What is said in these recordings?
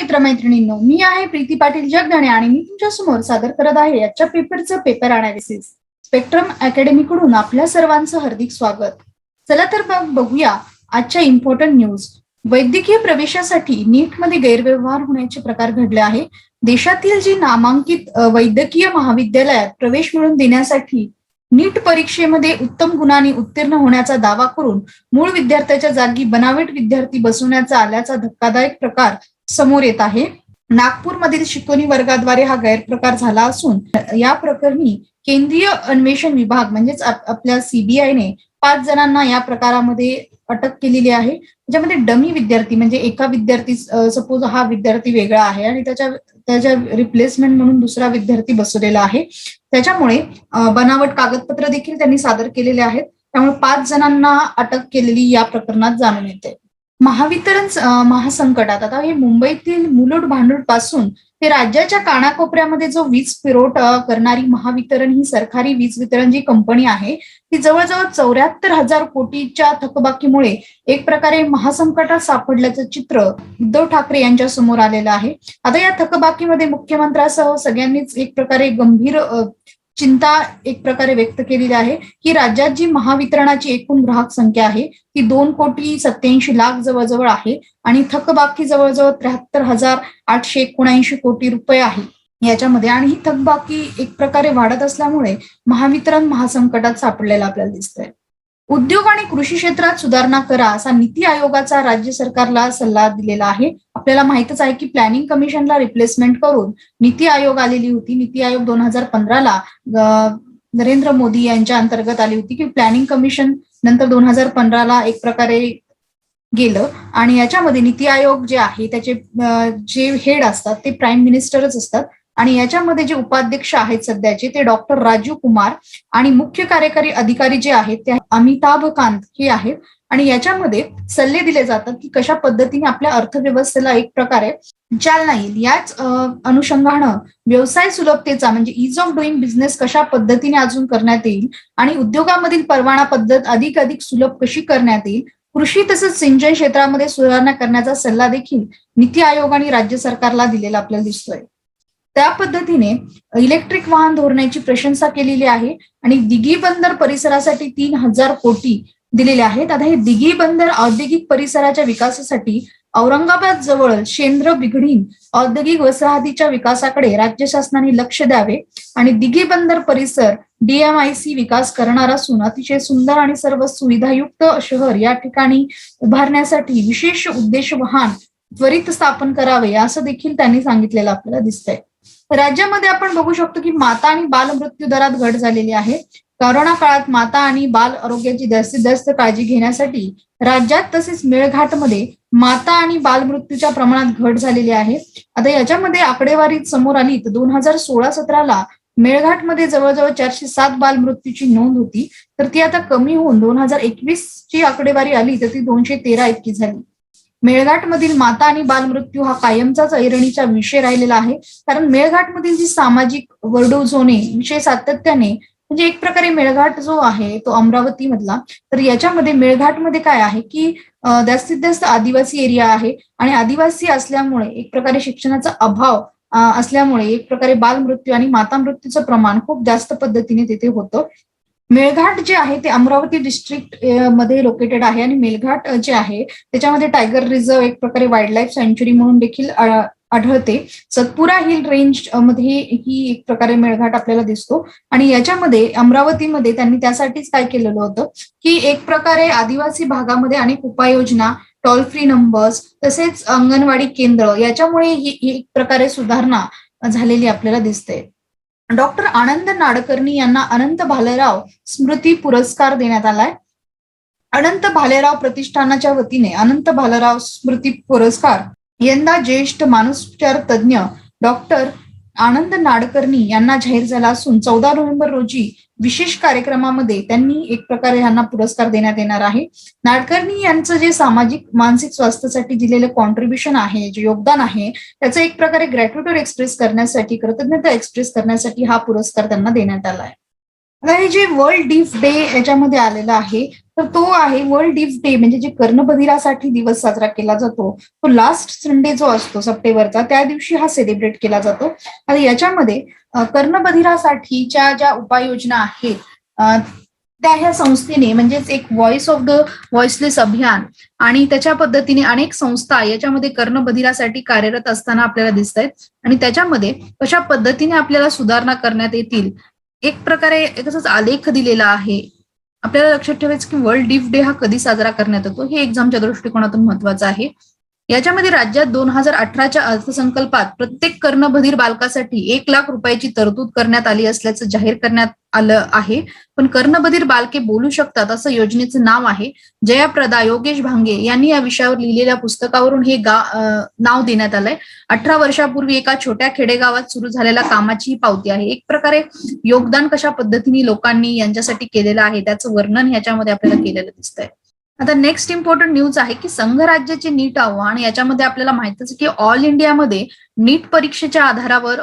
मित्रमैत्रिणींनो मी आहे प्रीती पाटील जगदाणे आणि मी तुमच्यासमोर सादर करत आहे याच्या पेपरचं पेपर अनालिसिस स्पेक्ट्रम अकॅडमी कडून आपल्या सर्वांचं हार्दिक स्वागत. चला तर मग बघूया आजच्या इम्पॉर्टंट न्यूज वैद्यकीय प्रवेशासाठी नीटमध्ये गैरव्यवहार होण्याचे प्रकार घडले आहे. देशातील जी नामांकित वैद्यकीय महाविद्यालयात प्रवेश मिळवून देण्यासाठी नीट परीक्षेमध्ये उत्तम गुणांनी उत्तीर्ण होण्याचा दावा करून मूळ विद्यार्थ्याच्या जागी बनावट विद्यार्थी बसवण्याचा आल्याचा धक्कादायक प्रकार समोर येत आहे. नागपूरमधील शिकवणी वर्गाद्वारे हा गैरप्रकार झाला असून या प्रकरणी केंद्रीय अन्वेषण विभाग म्हणजेच आपल्या सीबीआयने पाच जणांना या प्रकारामध्ये अटक केलेली आहे. त्याच्यामध्ये डमी विद्यार्थी म्हणजे एका विद्यार्थी सपोज हा विद्यार्थी वेगळा आहे आणि त्याच्या त्याच्या रिप्लेसमेंट म्हणून दुसरा विद्यार्थी बसवलेला आहे. त्याच्यामुळे बनावट कागदपत्र देखील त्यांनी सादर केलेले आहेत. त्यामुळे पाच जणांना अटक केलेली या प्रकरणात जाणून येते. महावितरण महासंकटात. आता हे मुंबईतील मुलुड भांडूडपासून ते राज्याच्या कानाकोपऱ्यामध्ये जो वीज पुरवठा करणारी महावितरण ही सरकारी वीज वितरण जी कंपनी आहे ती जवळजवळ चौऱ्याहत्तर हजार कोटीच्या थकबाकीमुळे एक प्रकारे महासंकटात सापडल्याचं चित्र उद्धव ठाकरे यांच्या समोर आलेलं आहे. आता या थकबाकीमध्ये मुख्यमंत्र्यासह सगळ्यांनीच एक प्रकारे गंभीर चिंता एक प्रकारे व्यक्त केलेली आहे. की राज्यात जी महावितरणाची एकूण ग्राहक संख्या आहे ती दोन कोटी सत्याऐंशी लाख जवळजवळ आहे आणि थकबाकी जवळजवळ त्र्याहत्तर हजार आठशे एकोणऐंशी कोटी रुपये आहे याच्यामध्ये. आणि ही थकबाकी एक प्रकारे वाढत असल्यामुळे महावितरण महासंकटात सापडलेलं आपल्याला दिसतंय. उद्योग आणि कृषी क्षेत्रात सुधारणा करा असा नीती आयोगाचा राज्य सरकारला सल्ला दिलेला आहे. आपल्याला माहितच आहे की प्लॅनिंग कमिशनला रिप्लेसमेंट करून नीती आयोग आलेली होती. नीती आयोग दोन हजार पंधराला नरेंद्र मोदी यांच्या अंतर्गत आली होती की प्लॅनिंग कमिशन नंतर दोन हजार पंधराला एक प्रकारे गेलं. आणि याच्यामध्ये नीती आयोग जे आहे त्याचे जे हेड असतात ते प्राईम मिनिस्टरच असतात. आणि याच्यामध्ये जे उपाध्यक्ष आहेत सध्याचे ते डॉक्टर राजीव कुमार आणि मुख्य कार्यकारी अधिकारी जे आहेत ते अमिताभ कांत हे आहेत. आणि याच्यामध्ये सल्ले दिले जातात की कशा पद्धतीने आपल्या अर्थव्यवस्थेला एक प्रकारे चालना येईल याच अनुषंगानं व्यवसाय सुलभतेचा म्हणजे इज ऑफ डुईंग बिझनेस कशा पद्धतीने अजून करण्यात येईल आणि उद्योगामधील परवाना पद्धत अधिक अधिक सुलभ कशी करण्यात येईल कृषी तसंच सिंचन क्षेत्रामध्ये सुधारणा करण्याचा सल्ला देखील नीती आयोग आणि राज्य सरकारला दिलेला आपल्याला दिसतोय. त्या पद्धतीने इलेक्ट्रिक वाहन धोरणाची प्रशंसा केलेली आहे आणि दिघी बंदर परिसरासाठी तीन हजार कोटी दिलेले आहेत. आता हे दिघी बंदर औद्योगिक परिसराच्या विकासासाठी औरंगाबाद जवळ शेंद्र बिघडीन औद्योगिक वसाहतीच्या विकासाकडे राज्य शासनाने लक्ष द्यावे आणि दिघी बंदर परिसर डीएमआयसी विकास करणार असून अतिशय सुंदर आणि सर्व सुविधायुक्त शहर या ठिकाणी उभारण्यासाठी विशेष उद्देश वाहन त्वरित स्थापन करावे असं देखील त्यांनी सांगितलेलं आपल्याला दिसतंय. राज्यामध्ये आपण बघू शकतो की माता आणि बाल मृत्यू दरात घट झालेली आहे. करोना काळात माता आणि बाल आरोग्याची जास्तीत जास्त काळजी घेण्यासाठी राज्यात तसेच मेळघाटमध्ये माता आणि बाल मृत्यूच्या प्रमाणात घट झालेली आहे. आता याच्यामध्ये आकडेवारी समोर आली तर दोन हजार सोळा सतराला मेळघाटमध्ये जवळजवळ चारशे सात बाल मृत्यूची नोंद होती. तर ती आता कमी होऊन दोन हजार एकवीस ची आकडेवारी आली तर ती दोनशे तेरा इतकी झाली. मेळघाटमधील माता आणि बालमृत्यू हा कायमचाच ऐरणीचा विषय राहिलेला आहे. कारण मेळघाटमधील जी सामाजिक वर्डोजोने विषय सातत्याने म्हणजे एक प्रकारे मेळघाट जो आहे तो अमरावती मधला तर याच्यामध्ये मेळघाटमध्ये काय आहे की जास्तीत जास्त आदिवासी एरिया आहे आणि आदिवासी असल्यामुळे एक प्रकारे शिक्षणाचा अभाव असल्यामुळे एक प्रकारे बालमृत्यू आणि माता मृत्यूचं प्रमाण खूप जास्त पद्धतीने तिथे होतं. मेळघाट जे आहे ते अमरावती डिस्ट्रिक्टमध्ये लोकेटेड आहे आणि मेळघाट जे आहे त्याच्यामध्ये टायगर रिझर्व एक प्रकारे वाईल्ड लाईफ सँच्युरी म्हणून देखील आढळते. सतपुरा हिल रेंजमध्ये ही एक प्रकारे मेळघाट आपल्याला दिसतो. आणि याच्यामध्ये अमरावतीमध्ये त्यांनी त्यासाठीच काय केलेलं होतं की एक प्रकारे आदिवासी भागामध्ये अनेक उपाययोजना टोल फ्री नंबर्स तसेच अंगणवाडी केंद्र याच्यामुळे ही एक प्रकारे सुधारणा झालेली आपल्याला दिसते. डॉक्टर आनंद नाडकर्णी यांना अनंत भालेराव स्मृती पुरस्कार देण्यात आलाय. अनंत भालेराव प्रतिष्ठानाच्या वतीने अनंत भालेराव स्मृती पुरस्कार यंदा ज्येष्ठ मानसोपचार तज्ज्ञ डॉक्टर आनंद नाडकर्णी यांना जाहीर झाला असून चौदा नोव्हेंबर रोजी विशेष कार्यक्रमामध्ये त्यांनी एक प्रकारे यांना पुरस्कार देण्यात येणार आहे. नाडकर्णी यांचं जे सामाजिक मानसिक स्वास्थ्यासाठी दिलेलं कॉन्ट्रीब्युशन आहे जे योगदान आहे त्याचं एक प्रकारे ग्रॅट्युटर एक्सप्रेस करण्यासाठी कृतज्ञता एक्सप्रेस करण्यासाठी हा पुरस्कार त्यांना देण्यात आला आहे. आता हे जे वर्ल्ड डीफ डे याच्यामध्ये आलेलं आहे तर तो आहे वर्ल्ड इफ डे म्हणजे जे कर्णबधिरासाठी दिवस साजरा केला जातो तो लास्ट संडे जो असतो सप्टेंबरचा त्या दिवशी हा सेलिब्रेट केला जातो. आणि याच्यामध्ये कर्णबधिरासाठीच्या ज्या उपाययोजना आहेत त्या ह्या संस्थेने म्हणजेच एक व्हॉइस ऑफ द व्हॉइसलेस अभियान आणि त्याच्या पद्धतीने अनेक संस्था याच्यामध्ये कर्णबधिरासाठी कार्यरत असताना आपल्याला दिसत आहेत आणि त्याच्यामध्ये कशा पद्धतीने आपल्याला सुधारणा करण्यात येतील एक प्रकारे एक आलेख दिलेला आहे. आपल्याला लक्षात ठेवायचं की वर्ल्ड डीफ डे हा कधी साजरा करण्यात येतो हे एक्झामच्या दृष्टिकोनातून महत्वाचं आहे. याच्यामध्ये राज्यात दोन हजार अठराच्या अर्थसंकल्पात प्रत्येक कर्णबधीर बालकासाठी एक लाख रुपयाची तरतूद करण्यात आली असल्याचं जाहीर करण्यात आलं आहे. पण कर्णबधीर बालके बोलू शकतात असं योजनेचं नाव आहे. जयाप्रदा योगेश भांगे यांनी या विषयावर लिहिलेल्या पुस्तकावरून हे गा नाव देण्यात आलंय. अठरा वर्षापूर्वी एका छोट्या खेडेगावात सुरू झालेल्या कामाची ही पावती आहे. एक प्रकारे योगदान कशा पद्धतीने लोकांनी यांच्यासाठी केलेलं आहे त्याचं वर्णन ह्याच्यामध्ये आपल्याला केलेलं दिसतंय. आता नेक्स्ट इम्पॉर्टंट न्यूज आहे की संघराज्याचे नीट आव्हान याच्यामध्ये आपल्याला माहितीच की ऑल इंडियामध्ये नीट परीक्षेच्या आधारावर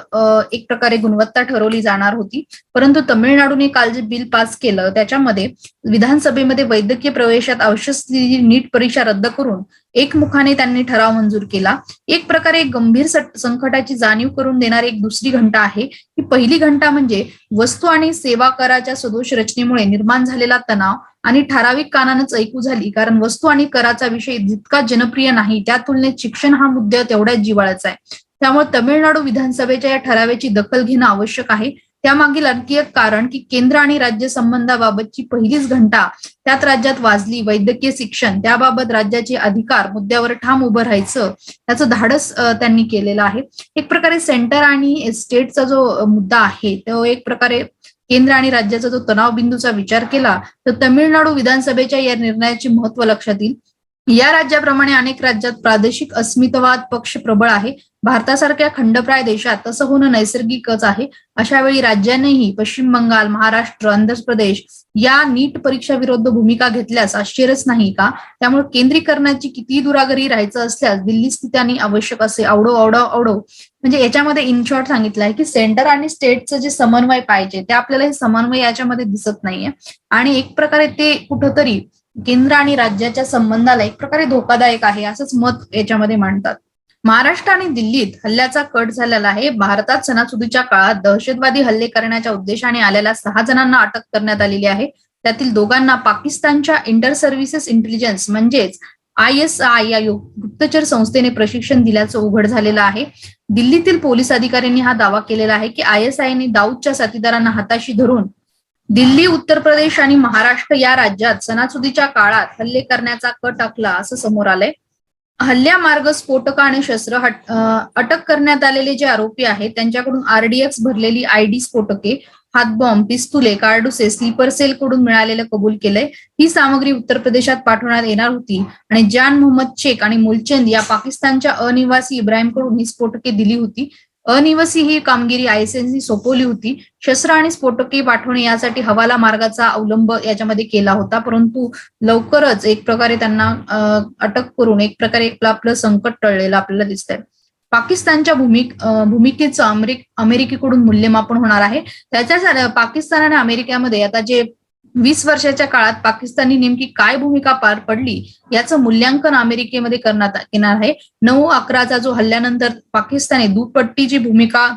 एक प्रकारे गुणवत्ता ठरवली जाणार होती. परंतु तमिळनाडूने काल जे बिल पास केलं त्याच्यामध्ये विधानसभेमध्ये वैद्यकीय प्रवेशात आवश्यक असलेली नीट परीक्षा रद्द करून एकमुखाने त्यांनी ठराव मंजूर केला. एक प्रकारे गंभीर संकटाची जाणीव करून देणारी एक दुसरी घंटा आहे. ही पहिली घंटा म्हणजे वस्तू आणि सेवा कराच्या सदोष रचनेमुळे निर्माण झालेला तणाव आणि ठराविक कानानच ऐकू झाली. कारण वस्तू आणि कराचा विषय जितका जनप्रिय नाही त्या तुलनेत शिक्षण हा मुद्दा तेवढ्याच जिवाळाचा आहे. त्यामुळे तमिळनाडू विधानसभेच्या या ठरावाची दखल घेणं आवश्यक आहे. त्यामागील आणखी एक कारण की केंद्र आणि राज्य संबंधाबाबतची पहिलीच घंटा त्यात राज्यात वाजली. वैद्यकीय शिक्षण त्याबाबत राज्याचे अधिकार मुद्द्यावर ठाम उभं राहायचं त्याचं धाडस त्यांनी केलेलं आहे. एक प्रकारे सेंटर आणि स्टेटचा जो मुद्दा आहे तो एक प्रकारे केंद्र आणि राज्याचा जो तणाव बिंदूचा विचार केला तर तमिळनाडू विधानसभेच्या या निर्णयाचे महत्त्व लक्षात येईल. या राज्याप्रमाणे अनेक राज्यात प्रादेशिक अस्मितावाद पक्ष प्रबळ आहे. भारतासारख्या खंडप्राय देशात तसं होणं नैसर्गिकच आहे. अशा वेळी राज्यांनीही पश्चिम बंगाल महाराष्ट्र आंध्र प्रदेश या नीट परीक्षा विरुद्ध भूमिका घेतल्यास आश्चर्यच नाही का? त्यामुळे केंद्रीकरणाची किती दुरागरी राहायचं असल्यास दिल्ली स्थित्याने आवश्यक असे आवडो आवडो आवडो. म्हणजे याच्यामध्ये इन शॉर्ट सांगितलं आहे की सेंटर आणि स्टेटचं जे समन्वय पाहिजे ते आपल्याला हे समन्वय याच्यामध्ये दिसत नाहीये. आणि एक प्रकारे ते कुठंतरी केंद्र आणि राज्याच्या संबंधाला एक प्रकारे धोकादायक आहे असंच मत याच्यामध्ये मांडतात. महाराष्ट्र आणि दिल्लीत हल्ल्याचा कट झालेला आहे. भारतात सणासुदीच्या काळात दहशतवादी हल्ले करण्याच्या उद्देशाने आलेल्या सहा जणांना अटक करण्यात आलेली आहे. त्यातील दोघांना पाकिस्तानच्या इंटर सर्व्हिसेस इंटेलिजन्स म्हणजेच आय एस आय या गुप्तचर संस्थेने प्रशिक्षण दिल्याचं उघड झालेलं आहे. दिल्लीतील पोलीस अधिकाऱ्यांनी हा दावा केलेला आहे की आय एस आयने दाऊदच्या साथीदारांना हाताशी धरून दिल्ली उत्तर प्रदेश आणि महाराष्ट्र या राज्यात सणासुदीच्या काळात हल्ले करण्याचा कट आखला असं समोर आलंय. हल्ल्यामार्ग स्फोटक आणि शस्त्र अटक करण्यात आलेले जे आरोपी आहेत त्यांच्याकडून आरडीएक्स भरलेली आयडी स्फोटके हातबॉम्ब पिस्तुले कार्डुसे स्लीपर सेल कडून मिळालेलं कबूल केलंय. ही सामग्री उत्तर प्रदेशात पाठवण्यात येणार होती आणि जान मोहम्मद शेख आणि मुलचंद या पाकिस्तानच्या अनिवासी इब्राहिमकडून ही स्फोटके दिली होती. अनिवासी ही कामगिरी आयएसएनसी सोपवली होती. शस्त्र आणि स्फोटके पाठवणे यासाठी हवाला मार्गाचा अवलंब याच्यामध्ये केला होता. परंतु लवकरच एक प्रकारे त्यांना अटक करून एक प्रकारे आपलं आपलं संकट टळलेलं आपल्याला दिसतंय. पाकिस्तानच्या भूमिक भूमिकेचं अमेरिक अमेरिकेकडून मूल्यमापन होणार आहे. त्याच्या पाकिस्तान आणि अमेरिकेमध्ये आता जे वीस वर्षाच्या काळात पाकिस्ताननी नेमकी काय भूमिका पार पडली याचं मूल्यांकन अमेरिकेमध्ये करण्यात येणार आहे. नऊ अकराचा जो हल्ल्यानंतर पाकिस्ताने दुपट्टीची भूमिका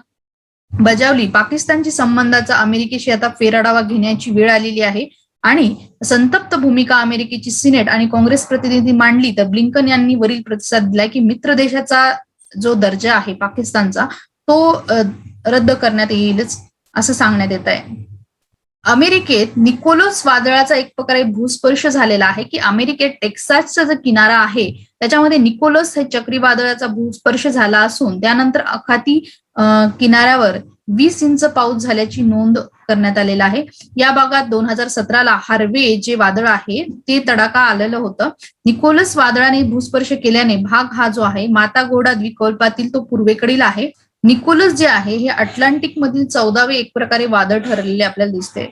बजावली पाकिस्तानची संबंधाचा अमेरिकेशी आता फेराडावा घेण्याची वेळ आलेली आहे. आणि संतप्त भूमिका अमेरिकेची सिनेट आणि काँग्रेस प्रतिनिधी मांडली तर ब्लिंकन यांनी वरील प्रतिसाद दिलाय की मित्र देशाचा जो दर्जा आहे पाकिस्तानचा तो रद्द करण्यात येईलच असं सांगण्यात येत आहे अमेरिकेत निकोलस वादळाचा एक प्रकारे भूस्पर्श झालेला आहे की अमेरिकेत टेक्सासचा जो किनारा आहे त्याच्यामध्ये निकोलस हे चक्रीवादळाचा भूस्पर्श झाला असून त्यानंतर अखाती किनाऱ्यावर वीस इंच पाऊस झाल्याची नोंद करण्यात आलेला आहे. या भागात दोन हजार सतराला हार्वे जे वादळ आहे ते तडाखा आलेलं होतं. निकोलस वादळाने भूस्पर्श केल्याने भाग हा जो आहे माता घोडा द्वीपकल्पातील तो पूर्वेकडील आहे. निकोलस जे आहे हे अटलांटिक मधील चौदावे एक प्रकारे वादळ ठरलेले आपल्याला दिसते.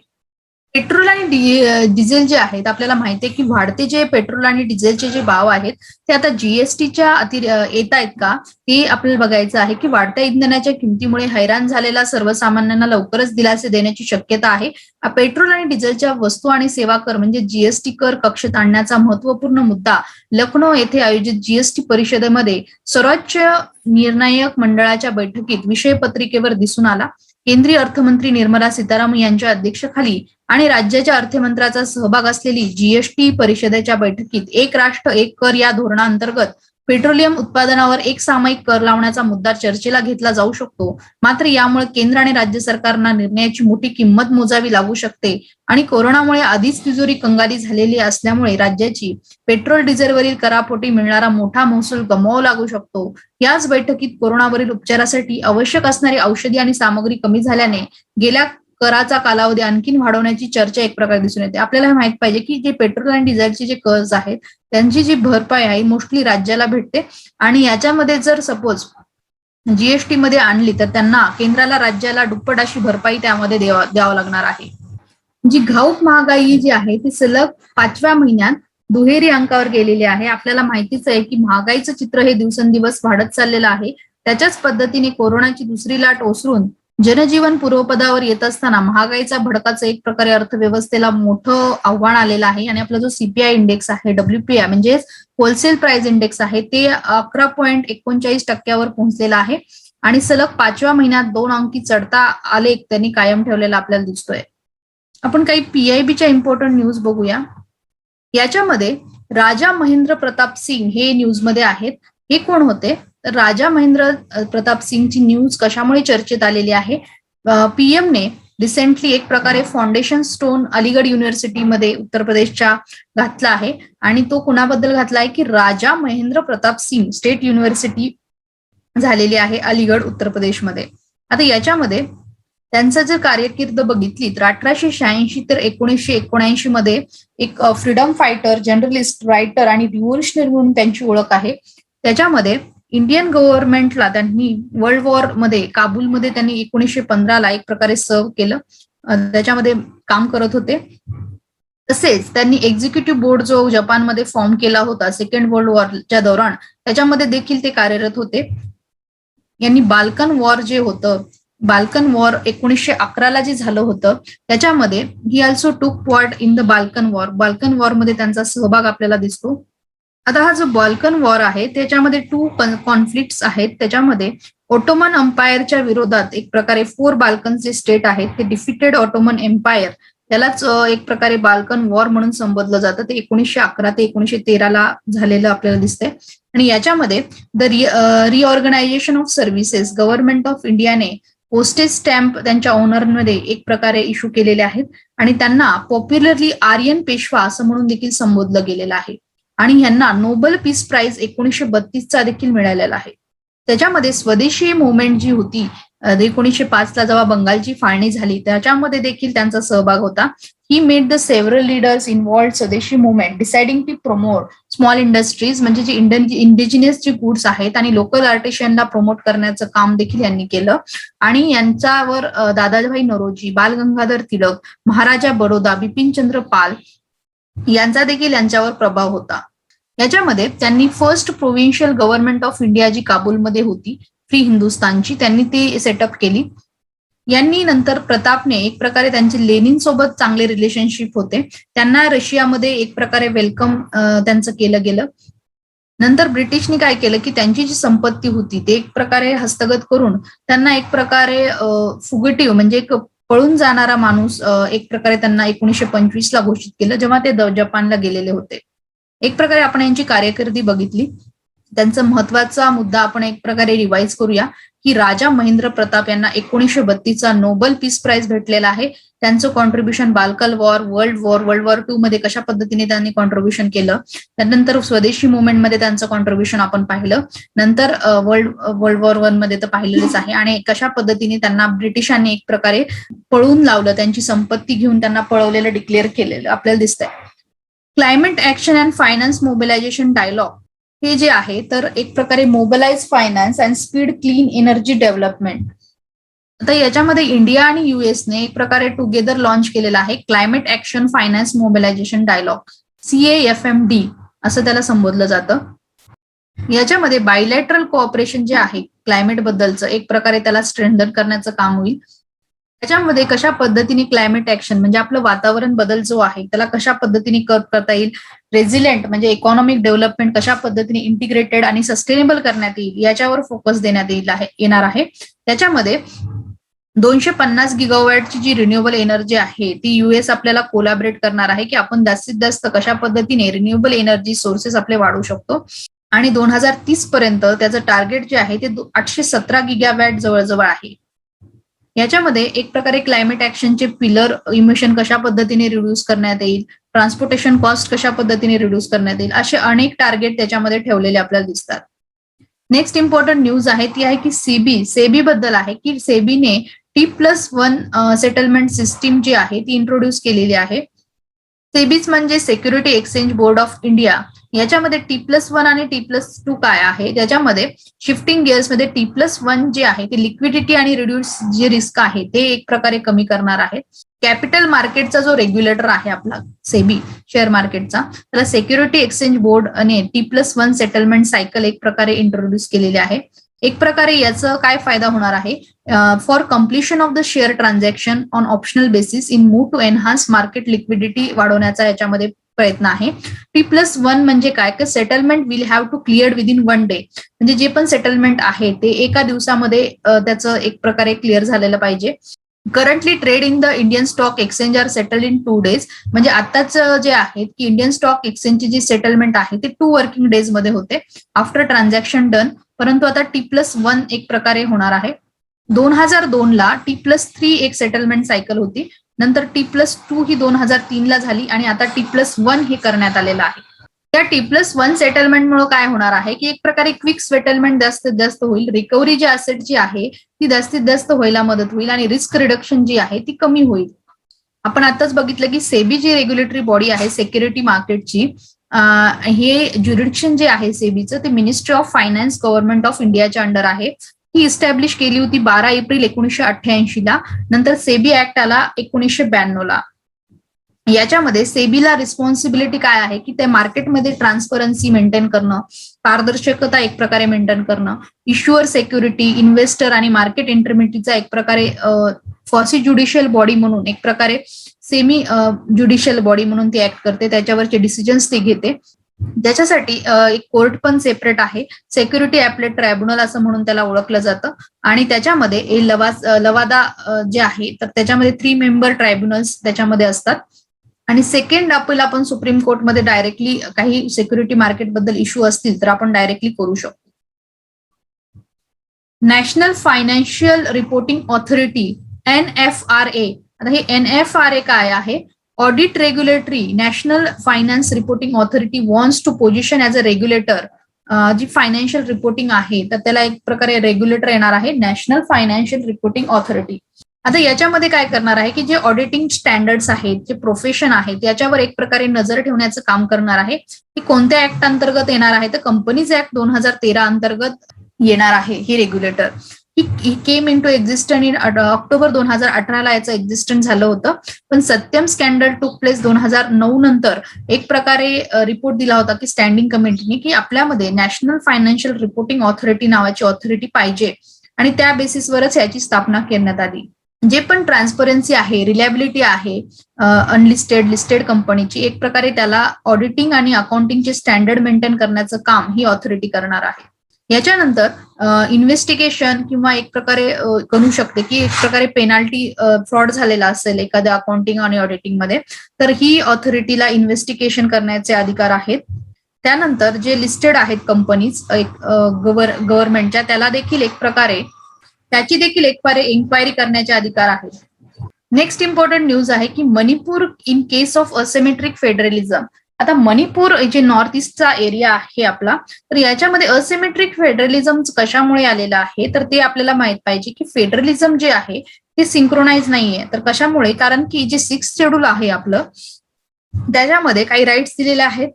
पेट्रोल आणि डिझेल जे आहेत आपल्याला माहिती आहे की वाढते जे पेट्रोल आणि डिझेलचे जे भाव आहेत ते आता जीएसटीच्या अति येत आहेत का? हे आपल्याला बघायचं आहे की वाढत्या इंधनाच्या किमतीमुळे हैराण झालेल्या सर्वसामान्यांना लवकरच दिलासे देण्याची शक्यता आहे. पेट्रोल आणि डिझेलच्या वस्तू आणि सेवा कर म्हणजे जीएसटी कर कक्षेत आणण्याचा महत्त्वपूर्ण मुद्दा लखनौ येथे आयोजित जीएसटी परिषदेमध्ये सर्वोच्च निर्णायक मंडळाच्या बैठकीत विषय पत्रिकेवर दिसून आला. केंद्रीय अर्थमंत्री निर्मला सीतारामन यांच्या अध्यक्षतेखाली आणि राज्याच्या अर्थमंत्र्याचा सहभाग असलेली जीएसटी परिषदेच्या बैठकीत एक राष्ट्र एक कर या धोरणाअंतर्गत पेट्रोलियम उत्पादनावर एक सामायिक कर लावण्याचा मुद्दा चर्चेला घेतला जाऊ शकतो. मात्र यामुळे केंद्र आणि राज्य सरकारना निर्णयाची मोठी किंमत मोजावी लागू शकते आणि कोरोनामुळे आधीच तिजोरी कंगाली झालेली असल्यामुळे राज्याची पेट्रोल डिझेलवरील करापोटी मिळणारा मोठा महसूल गमवावा लागू शकतो. याच बैठकीत कोरोनावरील उपचारासाठी आवश्यक असणारी औषधी आणि सामग्री कमी झाल्याने गेल्या कराचा कालावधी आणखीन वाढवण्याची चर्चा एक प्रकारे दिसून येते. आपल्याला हे माहीत पाहिजे की जे पेट्रोल आणि डिझेलचे जे कर्ज आहेत त्यांची जी भरपाई आहे मोस्टली राज्याला भेटते. आणि याच्यामध्ये जर सपोज जीएसटी मध्ये आणली तर त्यांना केंद्राला राज्याला दुप्पट अशी भरपाई त्यामध्ये द्यावा द्यावं लागणार आहे. जी घाऊक महागाई जी आहे ती सलग पाचव्या महिन्यात दुहेरी अंकावर गेलेली आहे. आपल्याला माहितीच आहे की महागाईचं चित्र हे दिवसेंदिवस वाढत चाललेलं आहे. त्याच्याच पद्धतीने कोरोनाची दुसरी लाट ओसरून जनजीवन पूर्वपदावर येत असताना महागाईचा भडकाचं एक प्रकारे अर्थव्यवस्थेला मोठं आव्हान आलेलं आहे. आणि आपला जो सीपीआय इंडेक्स आहे डब्ल्यूपीआय म्हणजेच होलसेल प्राइस इंडेक्स आहे ते अकरा पॉईंट एकोणचाळीस टक्क्यावर पोहोचलेलं आहे. आणि सलग पाचव्या महिन्यात दोन अंकी चढता आलेख त्यांनी कायम ठेवलेला आपल्याला दिसतोय. आपण काही पीआयबीच्या इम्पॉर्टंट न्यूज बघूया. याच्यामध्ये राजा महेंद्र प्रताप सिंग हे न्यूजमध्ये आहेत. हे कोण होते? तर राजा महेंद्र प्रताप सिंगची न्यूज कशामुळे चर्चेत आलेली आहे? पीएमने रिसेंटली एक प्रकारे फाउंडेशन स्टोन अलीगड युनिव्हर्सिटीमध्ये उत्तर प्रदेशच्या घातला आहे. आणि तो कुणाबद्दल घातला आहे? की राजा महेंद्र प्रताप सिंग स्टेट युनिव्हर्सिटी झालेली आहे अलीगड उत्तर प्रदेशमध्ये. आता याच्यामध्ये त्यांचं जर कार्यकीर्द बघितली तर अठराशे शहाऐंशी तर एकोणीसशे एकोणऐंशी मध्ये एक फ्रीडम फायटर जर्नलिस्ट रायटर आणि रिव्होल्युशनरी म्हणून त्यांची ओळख आहे. त्याच्यामध्ये इंडियन गव्हर्नमेंटला त्यांनी वर्ल्ड वॉरमध्ये काबूलमध्ये त्यांनी एकोणीसशे पंधराला एक प्रकारे सर्व केलं. त्याच्यामध्ये काम करत होते. तसेच त्यांनी एक्झिक्युटिव्ह बोर्ड जो जपानमध्ये फॉर्म केला होता सेकंड वर्ल्ड वॉरच्या दौरान त्याच्यामध्ये देखील ते कार्यरत होते. यांनी बाल्कन वॉर जे होतं बाल्कन वॉर एकोणीसशे अकराला जे झालं होतं त्याच्यामध्ये he also took part in the Balkan war Balkan वॉरमध्ये त्यांचा सहभाग आपल्याला दिसतो. आता हा जो बाल्कन वॉर आहे त्याच्यामध्ये टू कॉन्फ्लिक्ट आहेत. त्याच्यामध्ये ऑटोमन अम्पायरच्या विरोधात एक प्रकारे फोर बाल्कन जे स्टेट आहेत ते डिफिटेड ऑटोमन एम्पायर त्यालाच एक प्रकारे बाल्कन वॉर म्हणून संबोधलं जातं. ते एकोणीसशे अकरा ते एकोणीसशे तेराला झालेलं आपल्याला दिसतंय. आणि याच्यामध्ये the reorganisation of services government of इंडियाने पोस्टेज स्टॅम्प त्यांच्या ओनरमध्ये एक प्रकारे इश्यू केलेले आहेत. आणि त्यांना पॉप्युलरली आर्यन पेशवा असं म्हणून देखील संबोधलं गेलेलं आहे. आणि यांना नोबल पीस प्राइज एकोणीसशे बत्तीसचा देखील मिळालेला आहे. त्याच्यामध्ये स्वदेशी मुवमेंट जी होती एकोणीसशे पाचला जेव्हा बंगालची फाळणी झाली त्याच्यामध्ये देखील त्यांचा सहभाग होता. He made the several leaders involved Swadeshi movement deciding to promote small industries म्हणजे जे इंडिजिनियस जे गुड्स आहेत आणि लोकल आर्टिशियनला प्रमोट करण्याचं काम देखील यांनी केलं. आणि यांच्यावर दादाभाई नरोजी बाल गंगाधर तिलक महाराजा बडोदा बिपिनचंद्र पाल यांचा देखील यांच्यावर प्रभाव होता. याच्यामध्ये त्यांनी first provincial government of India जी काबूलमध्ये होती फ्री हिंदुस्थानची त्यांनी ती सेटअप केली. यांनी नंतर प्रतापने एक प्रकारे त्यांचे लेनिन सोबत चांगले रिलेशनशिप होते. त्यांना रशियामध्ये एक प्रकारे वेलकम त्यांचं केलं गेलं. नंतर ब्रिटिशनी काय केलं की त्यांची जी संपत्ती होती ते एक प्रकारे हस्तगत करून त्यांना एक प्रकारे फुगेटिव्ह म्हणजे एक पळून जाणारा माणूस एक प्रकारे त्यांना एकोणीसशे पंचवीस ला घोषित केलं जेव्हा ते जपानला गेलेले होते. एक प्रकारे आपण यांची कार्यकिर्दी बघितली. त्यांचा महत्त्वाचा मुद्दा आपण एक प्रकारे रिवाईज करूया की राजा महेंद्र प्रताप यांना एकोणीसशे बत्तीसचा नोबल पीस प्राइज भेटलेला आहे. त्यांचं contribution Balkan war world war world war two मध्ये कशा पद्धतीने त्यांनी कॉन्ट्रीब्युशन केलं? त्यानंतर स्वदेशी मुवमेंटमध्ये त्यांचं कॉन्ट्रीब्युशन आपण पाहिलं. नंतर वर्ल्ड वर्ल्ड वॉर वनमध्ये तर पाहिलेलंच आहे. आणि कशा पद्धतीने त्यांना ब्रिटिशांनी एक प्रकारे पळून लावलं त्यांची संपत्ती घेऊन त्यांना पळवलेलं डिक्लेअर केलेलं आपल्याला दिसतंय. Climate action and finance mobilisation dialogue हे जे आहे तर एक प्रकारे mobilise finance and speed clean energy development आता याच्यामध्ये इंडिया आणि युएसने एक प्रकारे टुगेदर लॉन्च केलेला आहे climate action finance mobilisation dialogue CAFMD M D असं त्याला संबोधलं जातं. याच्यामध्ये बायलॅटरल कोऑपरेशन जे आहे क्लायमेट बद्दलचं एक प्रकारे त्याला स्ट्रेंथन करण्याचं काम होईल. त्याच्यामध्ये कशा पद्धतीने क्लायमेट ऍक्शन म्हणजे आपलं वातावरण बदल जो आहे त्याला कशा पद्धतीने करता येईल रेझिलेंट म्हणजे इकॉनॉमिक डेव्हलपमेंट कशा पद्धतीने इंटिग्रेटेड आणि सस्टेनेबल करण्यात येईल याच्यावर फोकस देण्यात येईल आहे येणार आहे. त्याच्यामध्ये दोनशे पन्नास गिगावॅटची जी रिन्युएबल एनर्जी आहे ती युएस आपल्याला कोलॅबरेट करणार आहे की आपण जास्तीत जास्त कशा पद्धतीने रिन्युएबल एनर्जी सोर्सेस आपले वाढवू शकतो. आणि दोन हजार तीस पर्यंत त्याचं टार्गेट जे आहे ते आठशे सतरा गिगावॅट जवळजवळ आहे. याच्यामध्ये एक प्रकारे क्लायमेट ऍक्शनचे पिलर इमिशन कशा पद्धतीने रिड्यूस करण्यात येईल? ट्रान्सपोर्टेशन कॉस्ट कशा पद्धतीने रिड्यूस करण्यात येईल? असे अनेक टार्गेट त्याच्यामध्ये ठेवलेले आपल्याला दिसतात. नेक्स्ट इम्पॉर्टंट न्यूज आहे ती आहे की सेबी सेबी बद्दल आहे की सेबीने T plus one settlement system जी आहे ती इंट्रोड्यूस केलेली आहे. सेबीज म्हणजे security exchange board of India याच्यामध्ये टी प्लस वन आणि टी प्लस टू काय आहे? त्याच्यामध्ये शिफ्टिंग गिअर्समध्ये टी प्लस वन जे आहे ते लिक्विडिटी आणि रिड्यूस जे रिस्क आहे ते एक प्रकारे कमी करणार आहे. कॅपिटल मार्केटचा जो रेग्युलेटर आहे आपला सेबी शेअर मार्केटचा त्याला सिक्युरिटी एक्सचेंज बोर्ड आणि T plus one settlement cycle एक प्रकारे इंट्रोड्यूस केलेले आहे. एक प्रकारे याचं काय फायदा होणार आहे? For completion of the share transaction on optional basis in move to enhance market liquidity वाढवण्याचा याच्यामध्ये प्रयत्न आहे. टी प्लस वन म्हणजे काय? की settlement will have to clear within one day म्हणजे जे पण सेटलमेंट आहे ते एका दिवसामध्ये त्याचं एक प्रकारे क्लिअर झालेलं पाहिजे. Currently trade in the Indian stock exchange are settle in two days म्हणजे आताच जे आहेत की इंडियन स्टॉक एक्सचेंजची जी सेटलमेंट आहे ते टू वर्किंग डेजमध्ये होते. आफ्टर ट्रान्झॅक्शन डन परंतु आता टी प्लस वन एक प्रकारे होणार आहे. दोन हजार दोन ला टी प्लस थ्री एक सेटलमेंट सायकल होती. नंतर टी प्लस टू ही दोन हजार तीनला झाली आणि आता टी प्लस वन हे करण्यात आलेलं आहे. त्या टी प्लस वन सेटलमेंटमुळे काय होणार आहे की एक प्रकारे क्विक सेटलमेंट जास्तीत जास्त होईल. रिकव्हरी जी असेट जी आहे ती जास्तीत जास्त व्हायला मदत होईल आणि रिस्क रिडक्शन जी आहे ती कमी होईल. आपण आताच बघितलं की सेबी जी रेग्युलेटरी बॉडी आहे सेक्युरिटी मार्केटची हे ज्युरिडिक्शन जे आहे सेबीचं ते ministry of finance government of इंडियाच्या अंडर आहे. ही इस्टॅब्लिश केली होती बारा एप्रिल एकोणीसशे अठ्ठ्याऐंशी ला. नंतर सेबी ऍक्ट आला एकोणीसशे ब्याण्णव ला. याच्यामध्ये सेबीला रिस्पॉन्सिबिलिटी काय आहे? की ते मार्केटमध्ये ट्रान्सपरन्सी मेंटेन करणं पारदर्शकता एक प्रकारे मेंटेन करणं इश्युअर सेक्युरिटी इन्व्हेस्टर आणि मार्केट इंटरमिटीचा एक प्रकारे फॉसी ज्युडिशियल बॉडी म्हणून एक प्रकारे सेमी ज्युडिशियल बॉडी म्हणून ती ऍक्ट करते. त्याच्यावरचे डिसिजन्स ती घेते. ज्याच्यासाठी एक कोर्ट पण सेपरेट आहे. सेक्युरिटी ऍपलेट ट्रायब्युनल असं म्हणून त्याला ओळखलं जातं. आणि त्याच्यामध्ये लवा लवादा जे आहे तर त्याच्यामध्ये थ्री मेंबर ट्रायब्युनल्स त्याच्यामध्ये असतात. आणि सेकंड अपील आपण सुप्रीम कोर्टमध्ये डायरेक्टली काही सिक्युरिटी मार्केटबद्दल इश्यू असतील तर आपण डायरेक्टली करू शकतो. National financial reporting authority N F R A आता हे एन एफ आर ए काय आहे? Audit regulatory national finance reporting authority wants to position as a regulator G financial reporting आहे तर त्याला एक प्रकारे रेग्युलेटर येणार आहे नॅशनल फायनान्शियल रिपोर्टिंग ऑथॉरिटी आता याच्यामध्ये काय करणार आहे की जे ऑडिटिंग स्टँडर्ड्स आहेत जे प्रोफेशन आहेत याच्यावर एक प्रकारे नजर ठेवण्याचं काम करणार आहे. की कोणत्या ऍक्ट अंतर्गत येणार आहे? तर कंपनीज ऍक्ट दोन हजार तेरा अंतर्गत येणार आहे ही regulator he came into existence in October दोन हजार अठराला याचं एक्झिस्टन झालं होतं. पण सत्यम स्कॅन्डल टूक प्लेस दोन हजार नऊ नंतर. एक प्रकारे uh, रिपोर्ट दिला होता की स्टँडिंग कमिटीने की आपल्यामध्ये नॅशनल फायनान्शियल रिपोर्टिंग ऑथॉरिटी नावाची ऑथॉरिटी पाहिजे. आणि त्या बेसिसवरच याची स्थापना करण्यात आली. जे पण ट्रान्सपरन्सी आहे रिलॅबिलिटी आहे अनलिस्टेड लिस्टेड कंपनीची एक प्रकारे त्याला ऑडिटिंग आणि अकाउंटिंगचे स्टँडर्ड मेंटेन करण्याचं काम ही ऑथॉरिटी करणार आहे. याच्यानंतर इन्व्हेस्टिगेशन किंवा एक प्रकारे करू शकते की एक प्रकारे पेनाल्टी फ्रॉड झालेला असेल एखाद्या अकाउंटिंग आणि ऑडिटिंगमध्ये तर ही ऑथॉरिटीला इन्व्हेस्टिगेशन करण्याचे अधिकार आहेत. त्यानंतर जे लिस्टेड आहेत कंपनीज एक गव्हर्नमेंटच्या त्याला देखील एक प्रकारे त्याची देखील एक प्रकारे इन्क्वायरी करण्याचे अधिकार आहेत. नेक्स्ट इम्पॉर्टंट न्यूज आहे की Manipur in case of asymmetric federalism आता मणिपूर जे नॉर्थ ईस्टचा एरिया आहे आपला तर याच्यामध्ये असिमेट्रिक फेडरलिझम कशामुळे आलेलं आहे? तर ते आपल्याला माहीत पाहिजे की फेडरलिझम जे आहे ते सिंक्रोनाइज नाहीये. तर कशामुळे? कारण की जे सिक्स शेड्यूल आहे आपलं त्याच्यामध्ये काही राईट्स दिलेले आहेत.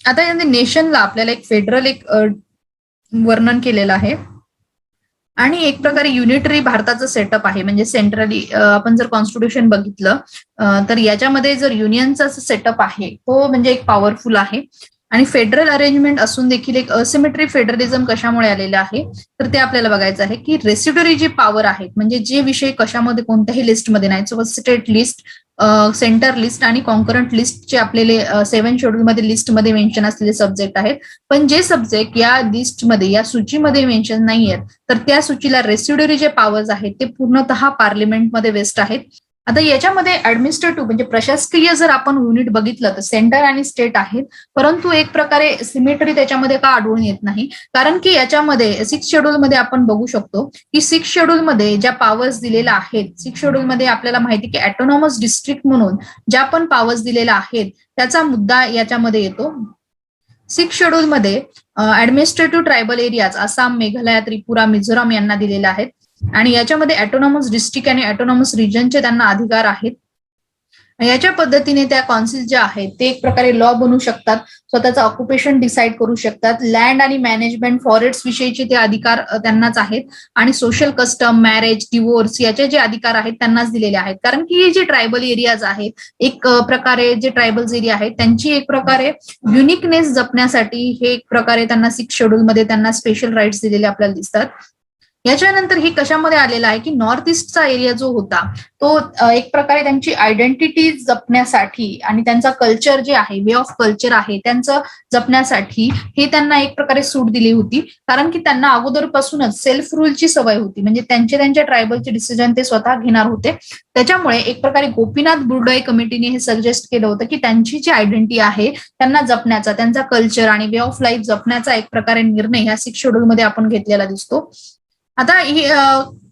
आता नेशनला आपल्याला एक फेडरल एक वर्णन केलेलं आहे. आणि एक प्रकारे युनिटरी भारताचं सेटअप आहे. म्हणजे सेंट्रली आपण जर कॉन्स्टिट्यूशन बघितलं तर याच्यामध्ये जर युनियनचा सेटअप आहे तो म्हणजे एक पॉवरफुल आहे. आणि फेडरल अरेंजमेंट असून देखील एक असिमेट्री फेडरलिझम कशामुळे आलेलं आहे? तर ते आपल्याला बघायचं आहे की रेसिडरी जे पॉवर आहेत म्हणजे जे विषय कशामध्ये कोणत्याही लिस्टमध्ये नाही. So state list centre list आणि कॉन्करंट लिस्टचे आपले सेव्हन शेड्यूलमध्ये लिस्टमध्ये मेन्शन असलेले सब्जेक्ट आहेत. पण जे सब्जेक्ट या लिस्टमध्ये या सूचीमध्ये मेन्शन नाही आहेत तर त्या सूचीला रेसिड्युरी जे पॉवर्स आहेत ते पूर्णतः पार्लिमेंटमध्ये वेस्ट आहेत. आता याच्यामध्ये ऍडमिनिस्ट्रेटिव्ह म्हणजे प्रशासकीय जर आपण युनिट बघितलं तर सेंटर आणि स्टेट आहेत. परंतु एक प्रकारे सिमेट्री त्याच्यामध्ये का आढळून येत नाही? कारण की याच्यामध्ये सिक्स शेड्यूल मध्ये आपण बघू शकतो की सिक्स शेड्यूल मध्ये ज्या पॉवर्स दिलेल्या आहेत सिक्स शेड्यूल मध्ये आपल्याला माहिती की ऑटोनॉमस डिस्ट्रिक्ट म्हणून ज्या पण पॉवर्स दिलेल्या आहेत त्याचा मुद्दा याच्यामध्ये येतो. Six शेड्यूलमध्ये administrative tribal areas Assam Meghalaya Tripura Mizoram यांना दिलेल्या आहेत. आणि याच्यामध्ये ऑटोनॉमस डिस्ट्रिक्ट आणि ऑटोनॉमस रिजनचे त्यांना अधिकार आहेत. याच्या पद्धतीने त्या कॉन्सिल ज्या आहेत ते एक प्रकारे लॉ बनवू शकतात. स्वतःचं ऑक्युपेशन डिसाईड करू शकतात. लँड आणि मॅनेजमेंट फॉरेस्ट विषयीचे ते अधिकार त्यांनाच आहेत. आणि सोशल कस्टम मॅरेज डिवोर्स याचे जे अधिकार आहेत त्यांनाच दिलेले आहेत. कारण की हे जे ट्रायबल एरियाज आहेत एक प्रकारे जे ट्रायबल्स एरिया आहेत त्यांची एक प्रकारे युनिकनेस जपण्यासाठी हे एक प्रकारे त्यांना सिक्स शेड्यूलमध्ये त्यांना स्पेशल राईट्स दिलेले आपल्याला दिसतात. याच्यानंतर हे कशामध्ये आलेलं आहे की नॉर्थ ईस्टचा एरिया जो होता तो एक प्रकारे त्यांची आयडेंटिटी जपण्यासाठी आणि त्यांचा कल्चर जे आहे वे ऑफ कल्चर आहे त्यांचं जपण्यासाठी हे त्यांना एक प्रकारे सूट दिली होती. कारण की त्यांना अगोदरपासूनच सेल्फ रूलची सवय होती. म्हणजे त्यांचे त्यांच्या ट्रायबलचे डिसिजन ते स्वतः घेणार होते. त्याच्यामुळे एक प्रकारे गोपीनाथ बुर्डोय कमिटीने हे सजेस्ट केलं होतं की त्यांची जी आयडेंटिटी आहे त्यांना जपण्याचा त्यांचा कल्चर आणि वे ऑफ लाईफ जपण्याचा एक प्रकारे निर्णय ह्या सिक्स शेड्यूलमध्ये आपण घेतलेला दिसतो. आता ही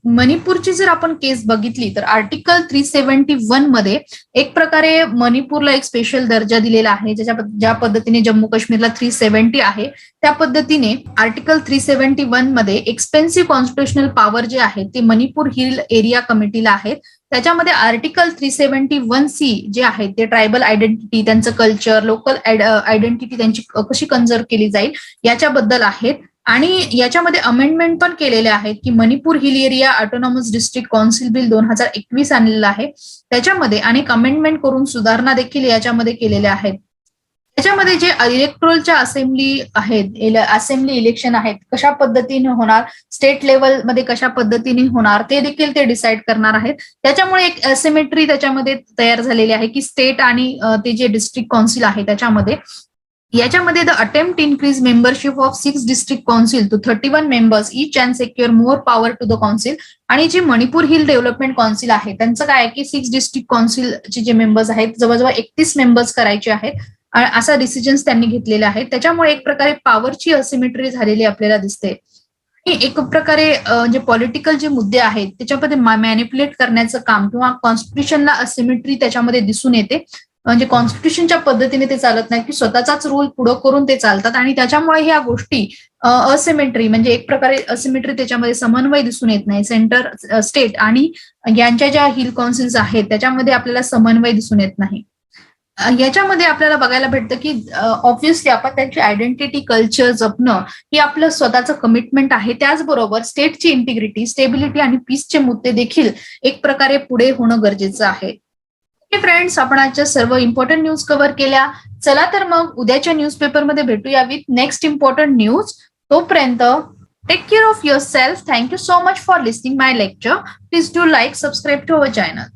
मणिपूरची जर आपण केस बघितली तर आर्टिकल थ्री सेव्हन्टी वनमध्ये एक प्रकारे मणिपूरला एक स्पेशल दर्जा दिलेला आहे ज्याच्या ज्या पद्धतीने जम्मू काश्मीरला थ्री सेव्हन्टी आहे त्या पद्धतीने आर्टिकल थ्री सेव्हन्टी वनमध्ये एक्सपेन्सिव्ह कॉन्स्टिट्युशनल पॉवर जे आहे ते मणिपूर हिल एरिया कमिटीला आहेत. त्याच्यामध्ये article three seventy one C जे आहे ते ट्रायबल आयडेंटिटी त्यांचं कल्चर लोकल आयडेंटिटी त्यांची कशी कन्झर्व केली जाईल याच्याबद्दल आहेत. आणि याच्यामध्ये अमेंडमेंट पण केलेले आहेत की Manipur hill area autonomous district council bill दोन हजार एकवीस आणलेलं आहे. त्याच्यामध्ये अनेक अमेंडमेंट करून सुधारणा देखील याच्यामध्ये केलेल्या आहेत. त्याच्यामध्ये जे इलेक्ट्रोलच्या असेंब्ली आहेत असेंब्ली इलेक्शन आहेत कशा पद्धतीने होणार स्टेट लेवलमध्ये कशा पद्धतीने होणार ते देखील ते डिसाईड करणार आहेत. त्याच्यामुळे एक असिमेट्री त्याच्यामध्ये तयार झालेली आहे की स्टेट आणि ते जे डिस्ट्रिक्ट कौन्सिल आहे त्याच्यामध्ये याच्यामध्ये the attempt increase membership of six district council to thirty one members each and secure more power to the council आणि जे मणिपूर हिल डेव्हलपमेंट कौन्सिल आहे त्यांचं काय आहे की सिक्स डिस्ट्रिक्ट कौन्सिलचे जे मेंबर्स आहेत जवळजवळ एकतीस मेंबर्स करायचे आहेत. असा डिसिजन्स त्यांनी घेतलेला आहे त्याच्यामुळे एक प्रकारे पॉवरची असिमेट्री झालेली आपल्याला दिसते. एक प्रकारे जे पॉलिटिकल जे मुद्दे आहेत त्याच्यामध्ये मॅनिप्युलेट करण्याचं काम किंवा कॉन्स्टिट्युशनला असिमेट्री त्याच्यामध्ये दिसून येते. म्हणजे कॉन्स्टिट्यूशनच्या पद्धतीने ते चालत नाही की स्वतःचाच रूल पुढं करून ते चालतात. आणि त्याच्यामुळे ह्या गोष्टी असिमेट्री म्हणजे एक प्रकारे असिमेट्री त्याच्यामध्ये समन्वय दिसून येत नाही. सेंटर स्टेट आणि यांच्या ज्या हिल कौन्सिल्स आहेत त्याच्यामध्ये आपल्याला समन्वय दिसून येत नाही. याच्यामध्ये आपल्याला बघायला भेटतं की ऑब्व्हियसली आपण त्यांची आयडेंटिटी कल्चर जपणं हे आपलं स्वतःचं कमिटमेंट आहे. त्याचबरोबर स्टेटची इंटिग्रिटी स्टेबिलिटी आणि पीसचे मुद्दे देखील एक प्रकारे पुढे होणं गरजेचं आहे. फ्रेंड्स आपण आजच्या सर्व इम्पॉर्टंट न्यूज कव्हर केल्या. चला तर मग उद्याच्या न्यूजपेपरमध्ये भेटूया विथ नेक्स्ट इम्पॉर्टंट न्यूज तोपर्यंत take care of yourself thank you so much for listening my lecture please do like subscribe to our channel